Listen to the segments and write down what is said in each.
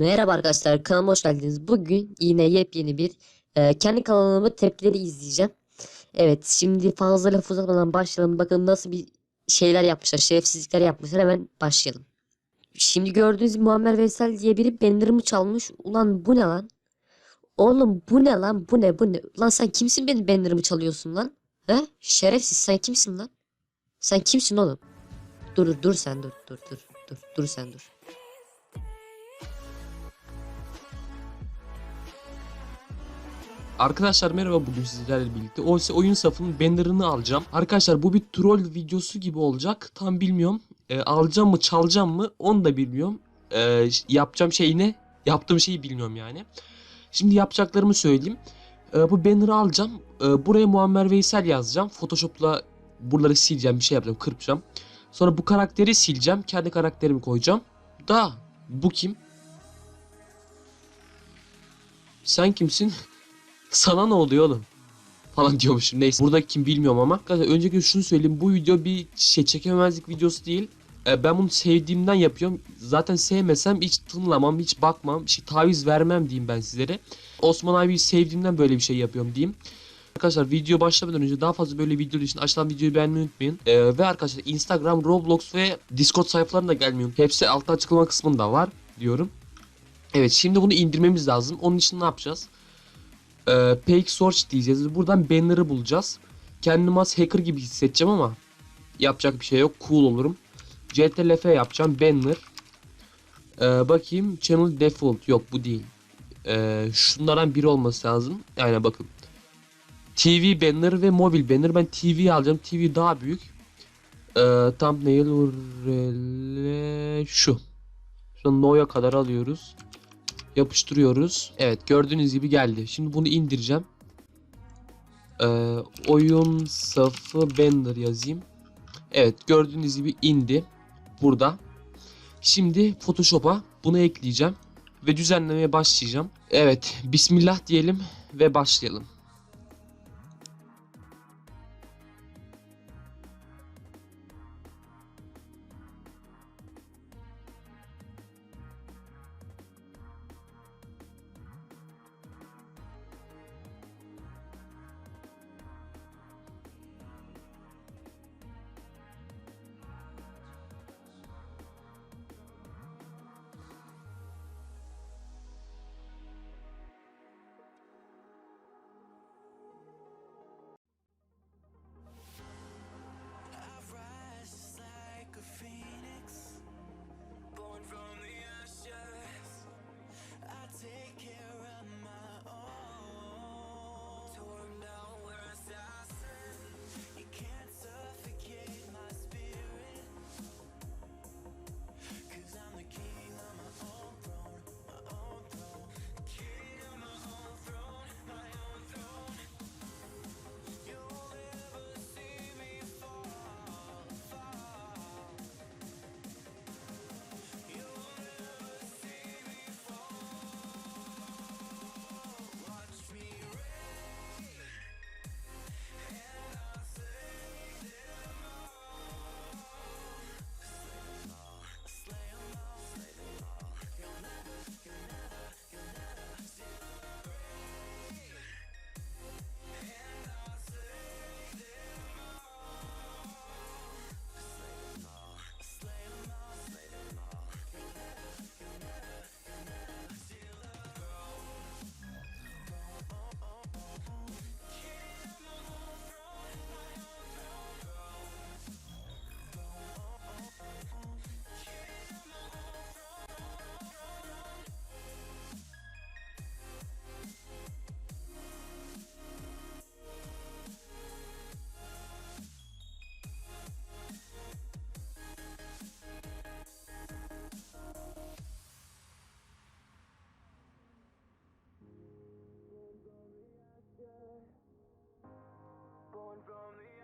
Merhaba arkadaşlar kanalıma hoş geldiniz. Bugün yine yepyeni bir e, kendi kanalımı tepkileri izleyeceğim. Evet şimdi fazla laf uzatmadan başlayalım. Bakalım nasıl bir şeyler yapmışlar. Şerefsizlikler yapmışlar. Hemen başlayalım. Şimdi gördüğünüz Muammer Veysel diye biri banner'ımı çalmış. Ulan bu ne lan? Oğlum bu ne lan? Bu ne? Bu ne? Lan sen kimsin benim banner'ımı çalıyorsun lan? He? Şerefsiz sen kimsin lan? Sen kimsin oğlum? Dur dur sen dur dur dur dur dur sen dur. Arkadaşlar merhaba bugün sizlerle birlikte OS oyun safının banner'ını alacağım. Arkadaşlar bu bir troll videosu gibi olacak. Tam bilmiyorum. Ee, alacağım mı çalacağım mı onu da bilmiyorum. Ş- yapacağım şey ne? Yaptığım şeyi bilmiyorum yani. Şimdi yapacaklarımı söyleyeyim. Ee, bu banner'ı alacağım. Ee, buraya Muammer Veysel yazacağım. Photoshop'la buraları sileceğim bir şey yapacağım kırpacağım. Sonra bu karakteri sileceğim. Kendi karakterimi koyacağım. Da bu kim? Sen kimsin? Sana ne oluyor oğlum? Falan diyormuşum. Neyse. Burada kim bilmiyorum ama. Arkadaşlar öncelikle şunu söyleyeyim. Bu video bir şey çekememezlik videosu değil. Ee, ben bunu sevdiğimden yapıyorum. Zaten sevmesem hiç tınlamam, hiç bakmam, bir şey taviz vermem diyeyim ben sizlere. Osman abiyi sevdiğimden böyle bir şey yapıyorum diyeyim. Arkadaşlar video başlamadan önce daha fazla böyle video için aşağıdan videoyu beğenmeyi unutmayın. Ee, ve arkadaşlar Instagram, Roblox ve Discord sayfalarına unutmayın. Hepsi altta açıklama kısmında var diyorum. Evet şimdi bunu indirmemiz lazım. Onun için ne yapacağız? E, Page Search diyeceğiz. Buradan banner'ı bulacağız. Kendimi az hacker gibi hissedeceğim ama yapacak bir şey yok. Cool olurum. CTRL F yapacağım. Banner. E, bakayım. Channel Default. Yok bu değil. E, şunlardan biri olması lazım. Aynen bakın. TV banner ve mobil banner. Ben TV alacağım. TV daha büyük. E, thumbnail URL şu. Şu no'ya kadar alıyoruz yapıştırıyoruz. Evet gördüğünüz gibi geldi. Şimdi bunu indireceğim. Ee, oyun safı banner yazayım. Evet gördüğünüz gibi indi. Burada. Şimdi Photoshop'a bunu ekleyeceğim. Ve düzenlemeye başlayacağım. Evet Bismillah diyelim ve başlayalım. on the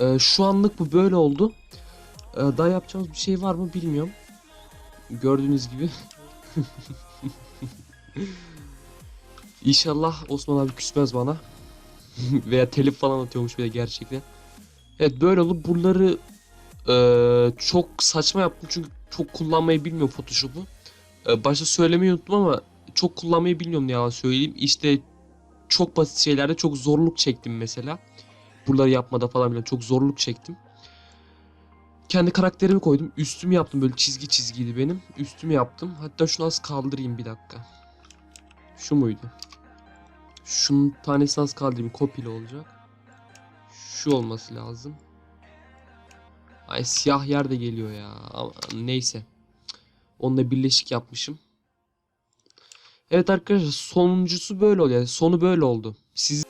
Ee, şu anlık bu böyle oldu. Ee, daha yapacağımız bir şey var mı bilmiyorum. Gördüğünüz gibi. İnşallah Osman abi küsmez bana. Veya telif falan atıyormuş bile gerçekten. Evet böyle olup buraları eee, çok saçma yaptım çünkü çok kullanmayı bilmiyorum Photoshop'u. Eee, başta söylemeyi unuttum ama çok kullanmayı bilmiyorum ne yalan söyleyeyim. İşte çok basit şeylerde çok zorluk çektim mesela. Buraları yapmada falan bile çok zorluk çektim. Kendi karakterimi koydum. Üstümü yaptım böyle çizgi çizgiydi benim. Üstümü yaptım. Hatta şunu az kaldırayım bir dakika. Şu muydu? Şunun tanesini az kaldırayım. Kopili olacak. Şu olması lazım. Ay siyah yer de geliyor ya. Ama neyse. Onunla birleşik yapmışım. Evet arkadaşlar sonuncusu böyle oluyor. Yani sonu böyle oldu. Siz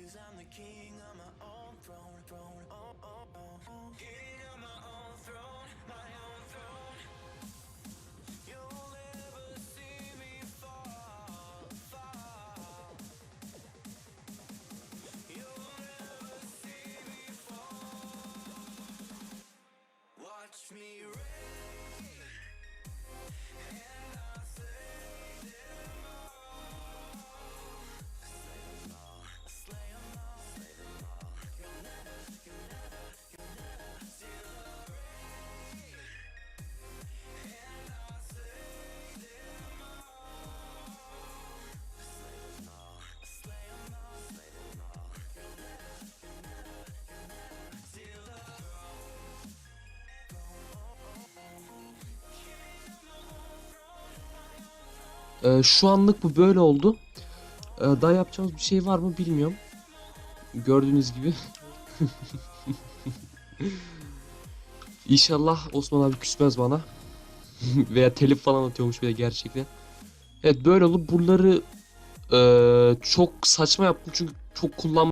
Cause I'm the king of my own throne, throne, oh, oh, oh. Ee, şu anlık bu böyle oldu. Ee, daha yapacağımız bir şey var mı bilmiyorum. Gördüğünüz gibi. İnşallah Osman abi küsmez bana. Veya telif falan atıyormuş bile gerçekten. Evet böyle olup buraları eee, çok saçma yaptım çünkü çok kullan